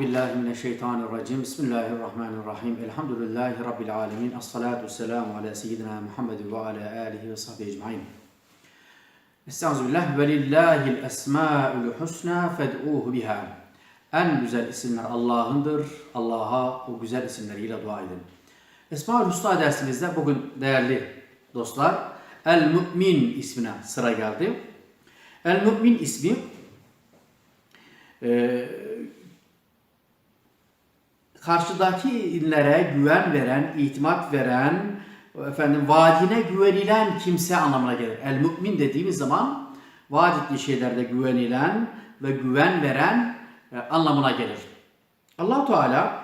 بالله من الشيطان الرجيم. بسم الله الرحمن الرحيم. الحمد لله رب العالمين. الصلاة والسلام على سيدنا محمد وعلى آله وصحبه أجمعين. استعوذ بالله. ولله الأسماء الحسنى فادعوه بها. En güzel isimler Allah'ındır. Allah'a o güzel isimleriyle dua edin. Esmaül Husna dersimizde bugün değerli dostlar El Mümin ismine sıra geldi. El Mümin ismi e, karşıdakilere güven veren, itimat veren, efendim vaadine güvenilen kimse anlamına gelir. El mümin dediğimiz zaman vaat ettiği şeylerde güvenilen ve güven veren anlamına gelir. allah Teala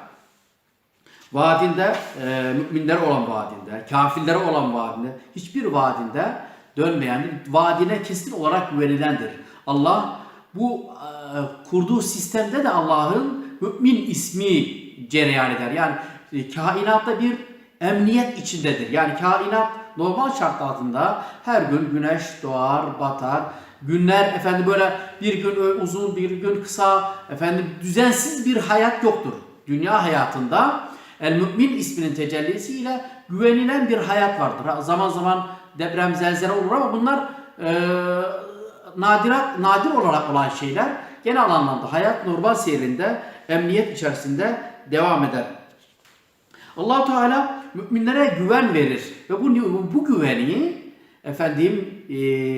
vaadinde, e, müminler olan vaadinde, kafirlere olan vaadinde, hiçbir vaadinde dönmeyen, vaadine kesin olarak güvenilendir. Allah bu e, kurduğu sistemde de Allah'ın mümin ismi cereyan eder. Yani e, kainatta bir emniyet içindedir. Yani kainat normal şart altında her gün güneş doğar, batar. Günler efendim böyle bir gün uzun, bir gün kısa, efendim düzensiz bir hayat yoktur. Dünya hayatında El Mümin isminin tecellisiyle güvenilen bir hayat vardır. Zaman zaman deprem, zelzele olur ama bunlar e, nadirat, nadir olarak olan şeyler. Genel anlamda hayat normal seyrinde, emniyet içerisinde devam eder. allah Teala müminlere güven verir ve bu, bu güveni efendim e,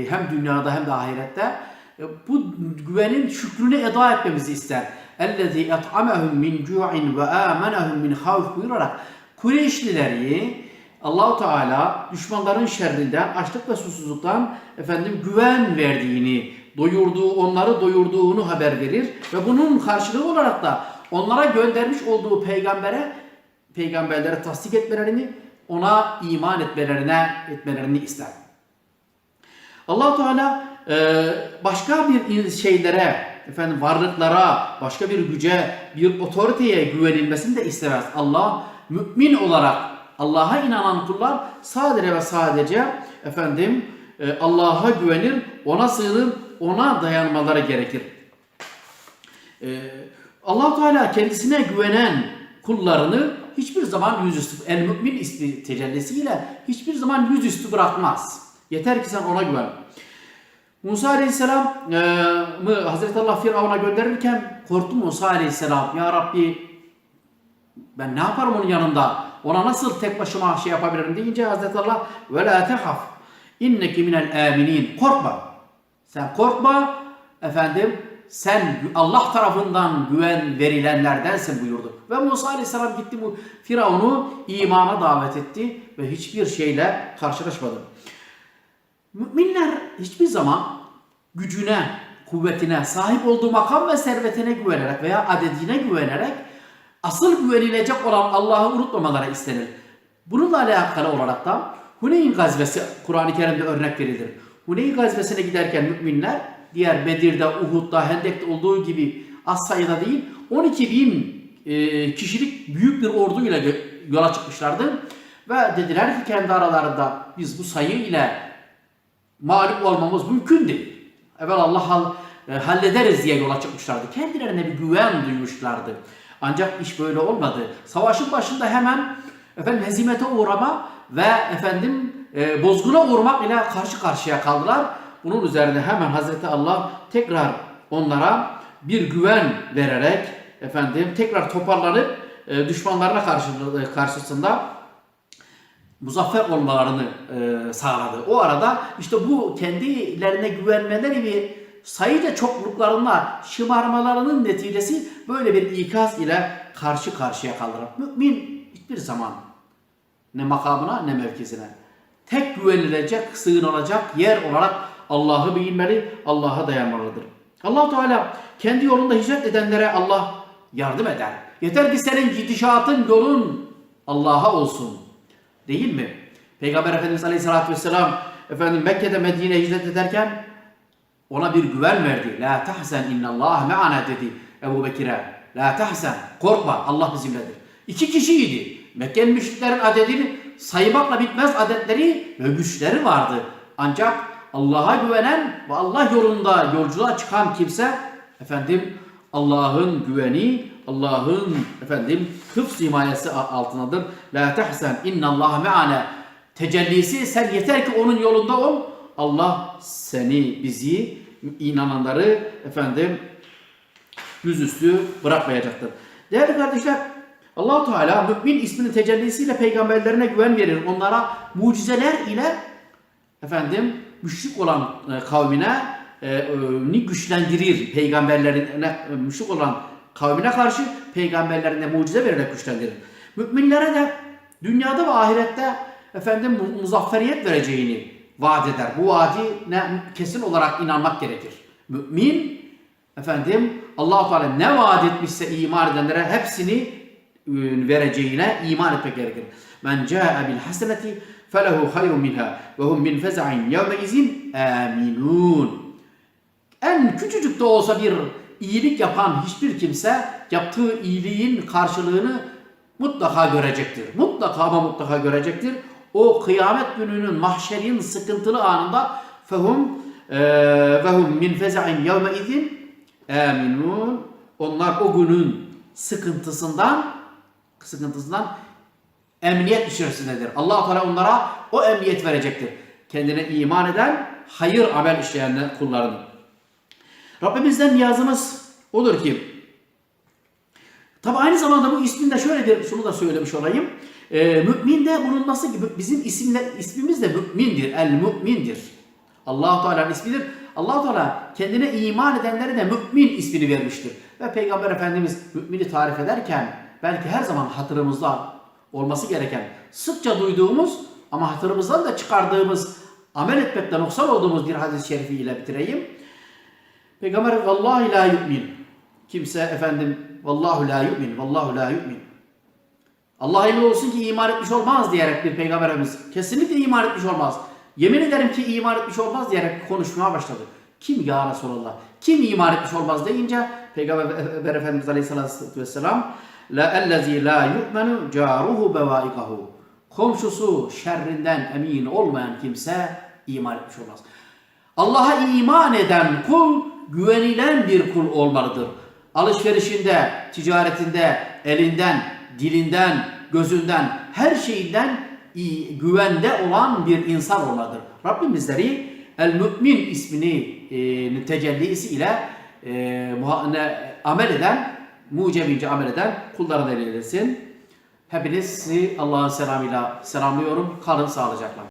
hem dünyada hem de ahirette e, bu güvenin şükrünü eda etmemizi ister. اَلَّذ۪ي اَطْعَمَهُمْ مِنْ جُوعٍ وَآمَنَهُمْ مِنْ خَوْفٍ buyurarak Kureyşlileri Allahu Teala düşmanların şerrinden, açlık ve susuzluktan efendim güven verdiğini, doyurduğu, onları doyurduğunu haber verir ve bunun karşılığı olarak da onlara göndermiş olduğu peygambere peygamberlere tasdik etmelerini, ona iman etmelerine etmelerini ister. Allah Teala e, başka bir şeylere, efendim varlıklara, başka bir güce, bir otoriteye güvenilmesini de istemez. Allah mümin olarak Allah'a inanan kullar sadece ve sadece efendim e, Allah'a güvenir, ona sığınır, ona dayanmaları gerekir. E, allah Teala kendisine güvenen kullarını hiçbir zaman yüzüstü, el mümin ismi tecellisiyle hiçbir zaman yüzüstü bırakmaz. Yeter ki sen ona güven. Musa Aleyhisselam'ı Hazreti Allah Firavun'a gönderirken korktu Musa Aleyhisselam. Ya Rabbi ben ne yaparım onun yanında? Ona nasıl tek başıma şey yapabilirim deyince Hazreti Allah ve la tehaf inneki minel aminin. Korkma. Sen korkma efendim sen Allah tarafından güven verilenlerdensin buyurdu. Ve Musa Aleyhisselam gitti bu Firavun'u imana davet etti ve hiçbir şeyle karşılaşmadı. Müminler hiçbir zaman gücüne, kuvvetine, sahip olduğu makam ve servetine güvenerek veya adedine güvenerek asıl güvenilecek olan Allah'ı unutmamaları istenir. Bununla alakalı olarak da Huneyn gazvesi Kur'an-ı Kerim'de örnek verilir. Huneyn gazvesine giderken müminler diğer Bedir'de, Uhud'da, Hendek'te olduğu gibi az sayıda değil 12 bin e, kişilik büyük bir orduyla yola çıkmışlardı. Ve dediler ki kendi aralarında biz bu sayı ile mağlup olmamız mümkün değil. Evvel Allah e, hallederiz diye yola çıkmışlardı. Kendilerine bir güven duymuşlardı. Ancak iş böyle olmadı. Savaşın başında hemen efendim hezimete uğrama ve efendim e, bozguna uğramak ile karşı karşıya kaldılar. Bunun üzerine hemen Hazreti Allah tekrar onlara bir güven vererek efendim tekrar toparlanıp e, düşmanlarına karşı, e, karşısında muzaffer olmalarını e, sağladı. O arada işte bu kendilerine güvenmeleri ve sayıca çokluklarına şımarmalarının neticesi böyle bir ikaz ile karşı karşıya kalır. Mümin hiçbir zaman ne makamına ne mevkisine tek güvenilecek, sığınılacak yer olarak Allah'ı bilmeli, Allah'a dayanmalıdır. allah Teala kendi yolunda hicret edenlere Allah yardım eder. Yeter ki senin gidişatın, yolun Allah'a olsun. Değil mi? Peygamber Efendimiz Aleyhisselatü Vesselam efendim Mekke'de Medine'ye hicret ederken ona bir güven verdi. La tahzen innallah me'ana dedi. Ebu Bekir'e La tahsen korkma Allah bizimledir. İki kişiydi. Mekke'nin müşriklerin adedini saymakla bitmez adetleri ve güçleri vardı. Ancak Allah'a güvenen ve Allah yolunda yolculuğa çıkan kimse efendim Allah'ın güveni, Allah'ın efendim hıfz himayesi altındadır. La tahsen innallaha me'ane tecellisi sen yeter ki onun yolunda ol. Allah seni bizi inananları efendim yüzüstü bırakmayacaktır. Değerli kardeşler allah Teala mümin isminin tecellisiyle peygamberlerine güven verir. Onlara mucizeler ile efendim müşrik olan e, kavmine e, e, güçlendirir. Peygamberlerine e, müşrik olan kavmine karşı peygamberlerine mucize vererek güçlendirir. Müminlere de dünyada ve ahirette efendim mu- muzafferiyet vereceğini vaat eder. Bu vaadine kesin olarak inanmak gerekir. Mümin efendim allah Teala ne vaat etmişse iman edenlere hepsini e, vereceğine iman etmek gerekir. Men ca'e bil haseneti felehu hayrun minha ve hum min feza'in yevme izin aminun. En küçücük de olsa bir iyilik yapan hiçbir kimse yaptığı iyiliğin karşılığını mutlaka görecektir. Mutlaka ama mutlaka görecektir. O kıyamet gününün mahşerin sıkıntılı anında fehum ve hum min feza'in yevme izin aminun. Onlar o günün sıkıntısından sıkıntısından emniyet içerisindedir. Allah Teala onlara o emniyet verecektir. Kendine iman eden, hayır amel işleyen kullarını. Rabbimizden niyazımız odur ki Tabi aynı zamanda bu ismin de şöyle bir, şunu da söylemiş olayım. Ee, mümin de bulunması gibi bizim isimle, ismimiz de mümindir. El mümindir. allah Teala'nın ismidir. allah Teala kendine iman edenlere de mümin ismini vermiştir. Ve Peygamber Efendimiz mümini tarif ederken belki her zaman hatırımızda olması gereken sıkça duyduğumuz ama hatırımızdan da çıkardığımız amel etmekte noksan olduğumuz bir hadis-i şerifi ile bitireyim. Peygamber vallahi la yu'min. Kimse efendim vallahu la yu'min, vallahu la yu'min. Allah emin olsun ki iman etmiş olmaz diyerek bir peygamberimiz kesinlikle iman etmiş olmaz. Yemin ederim ki iman etmiş olmaz diyerek konuşmaya başladı. Kim ya Resulallah? Kim iman etmiş olmaz deyince Peygamber Efendimiz Aleyhisselatü Vesselam La ellezî la yu'menu caruhu bevaikahu. Komşusu şerrinden emin olmayan kimse iman etmiş olmaz. Allah'a iman eden kul güvenilen bir kul olmalıdır. Alışverişinde, ticaretinde, elinden, dilinden, gözünden, her şeyinden güvende olan bir insan olmalıdır. Rabbim El Mümin ismini e, tecellisi ile e, amel eden, mucebince amel eden kullarına eylesin. Hepinizi Allah'ın selamıyla selamlıyorum. Kalın sağlıcakla.